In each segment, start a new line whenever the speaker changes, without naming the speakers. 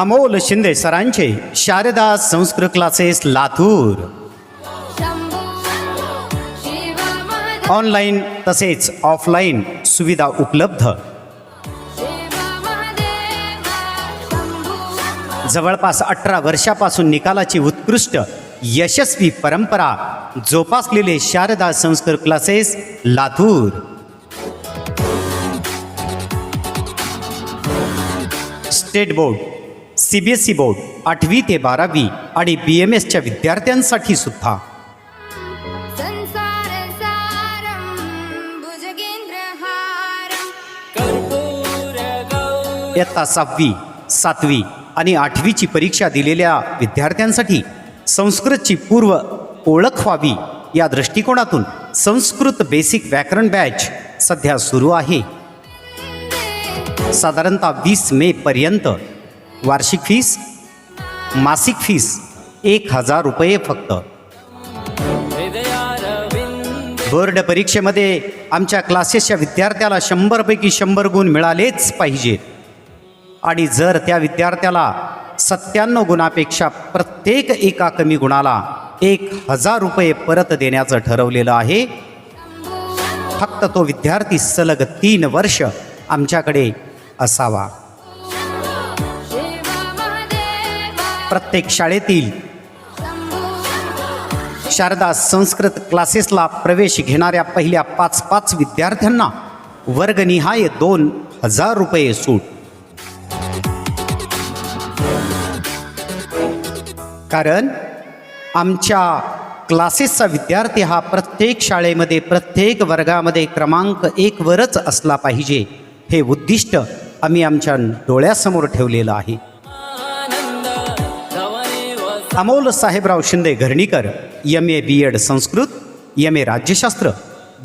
अमोल शिंदे सरांचे Sharada Sanskrit classes Latur. Online तसेच offline सुविधा उपलब्ध. जवळपास अठरा वर्षापासून निकालाची उत्कृष्ट यशस्वी परंपरा जोपासलेले Sharada Sanskrit classes Latur. State board C B S E board आठवी ते बारावी आणि बी एम एसच्या विद्यार्थ्यांसाठी सुद्धा. इयत्ता सहावी सातवी आणि आठवीची परीक्षा दिलेल्या विद्यार्थ्यांसाठी संस्कृतची पूर्व ओळख व्हावी या दृष्टिकोनातून संस्कृत बेसिक व्याकरण बॅच सध्या सुरू आहे. साधारणतः वीस मे पर्यंत वार्षिक फीस मासिक फीस एक हजार रुपये फक्त. बोर्ड परीक्षेमध्ये आमच्या क्लासेसच्या विद्यार्थ्याला शंभरपैकी शंभर गुण मिळालेच पाहिजेत आणि जर त्या विद्यार्थ्याला सत्त्याण्णव गुणापेक्षा प्रत्येक एका कमी गुणाला एक हजार रुपये परत देण्याचं ठरवलेलं आहे फक्त तो विद्यार्थी सलग तीन वर्ष आमच्याकडे असावा. प्रत्येक शाळेतील शारदा संस्कृत क्लासेसला प्रवेश घेणाऱ्या पहिल्या पाच पाच विद्यार्थ्यांना वर्गनिहाय दोन हजार रुपये सूट. कारण आमच्या क्लासेसचा विद्यार्थी हा प्रत्येक शाळेमध्ये प्रत्येक वर्गामध्ये क्रमांक एकवरच असला पाहिजे हे उद्दिष्ट आम्ही आमच्या डोळ्यासमोर ठेवलेलं आहे. Amol Sahebrao Shinde Gharanikar M A B Ed Sanskrit M A राज्यशास्त्र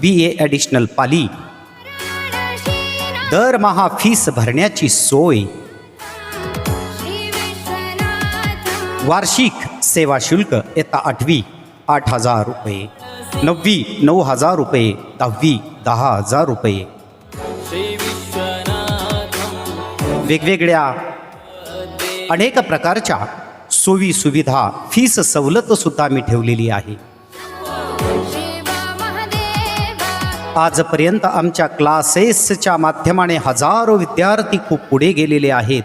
बी ए ॲडिशनल पाली. दरमहा फीस भरण्याची सोय. वार्षिक सेवा शुल्क येता आठवी आठ हजार रुपये. नववी नऊ हजार रुपये. दहावी दहा हजार रुपये. वेगवेगळ्या अनेक प्रकारच्या सोयी सुविधा फीस सवलत सुद्धा मी ठेवलेली आहे. आजपर्यंत आमच्या क्लासेसच्या माध्यमाने हजारो विद्यार्थी खूप पुढे गेलेले आहेत.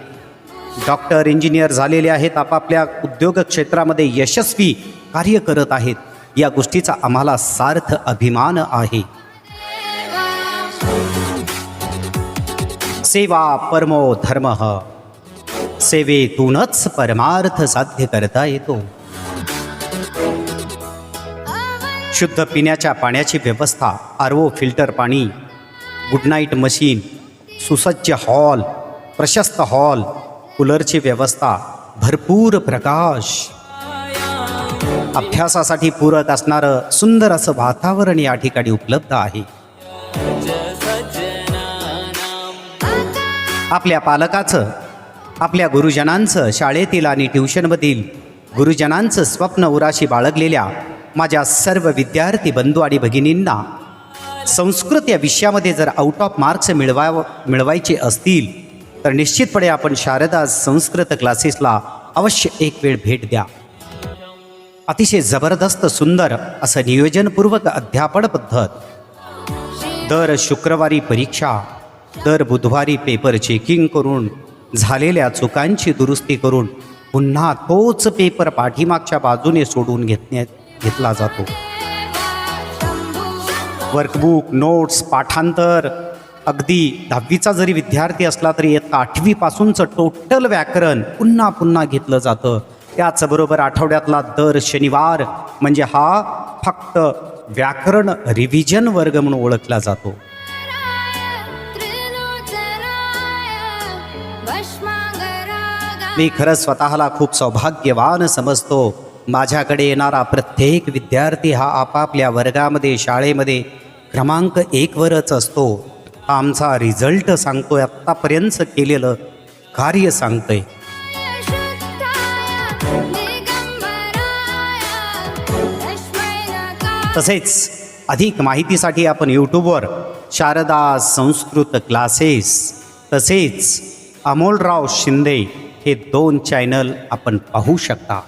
डॉक्टर इंजिनियर झालेले आहेत आपापल्या उद्योग क्षेत्रामध्ये यशस्वी कार्य करत आहेत. या गोष्टीचा आम्हाला सार्थ अभिमान आहे. सेवा परमो धर्म। सेवेतूनच परमार्थ साध्य करता येतो. शुद्ध पिण्याच्या पाण्याची व्यवस्था आर ओ फिल्टर पाणी गुड नाईट मशीन सुसज्ज हॉल प्रशस्त हॉल कूलरची व्यवस्था भरपूर प्रकाश. अभ्यासासाठी पूरक असणारं सुंदर असं वातावरण या ठिकाणी उपलब्ध आहे. आपल्या पालकाचं आपल्या गुरुजनांचं शाळेतील आणि ट्युशनमधील गुरुजनांचं स्वप्न उराशी बाळगलेल्या माझ्या सर्व विद्यार्थी बंधू आणि भगिनींना संस्कृत या विषयामध्ये जर आउट ऑफ मार्क्स मिळवाव मिळवायचे असतील तर निश्चितपणे आपण शारदा संस्कृत क्लासेसला अवश्य एक वेळ भेट द्या. अतिशय जबरदस्त सुंदर असं नियोजनपूर्वक अध्यापन पद्धत. दर शुक्रवारी परीक्षा दर बुधवारी पेपर चेकिंग करून झालेल्या चुकांची दुरुस्ती करून पुन्हा तोच पेपर पाठीमागच्या बाजूने सोडून घेतण्यात घेतला जातो. वर्कबुक नोट्स पाठांतर अगदी दहावीचा जरी विद्यार्थी असला तरी इयत्ता आठवीपासूनचं टोटल व्याकरण पुन्हा पुन्हा घेतलं जातं. त्याचबरोबर आठवड्यातला दर शनिवार म्हणजे हा फक्त व्याकरण रिव्हिजन वर्ग म्हणून ओळखला जातो. मी खरंच स्वतःला खूप सौभाग्यवान समजतो. माझ्याकडे येणारा प्रत्येक विद्यार्थी हा आपापल्या वर्गामध्ये शाळेमध्ये क्रमांक एकवरच असतो. हा आमचा रिझल्ट सांगतोय आत्तापर्यंत केलेलं कार्य सांगतोय. तसेच अधिक माहितीसाठी आपण यूट्यूबवर शारदा संस्कृत क्लासेस तसेच अमोलराव शिंदे हे दोन चॅनल आपण पाहू शकता.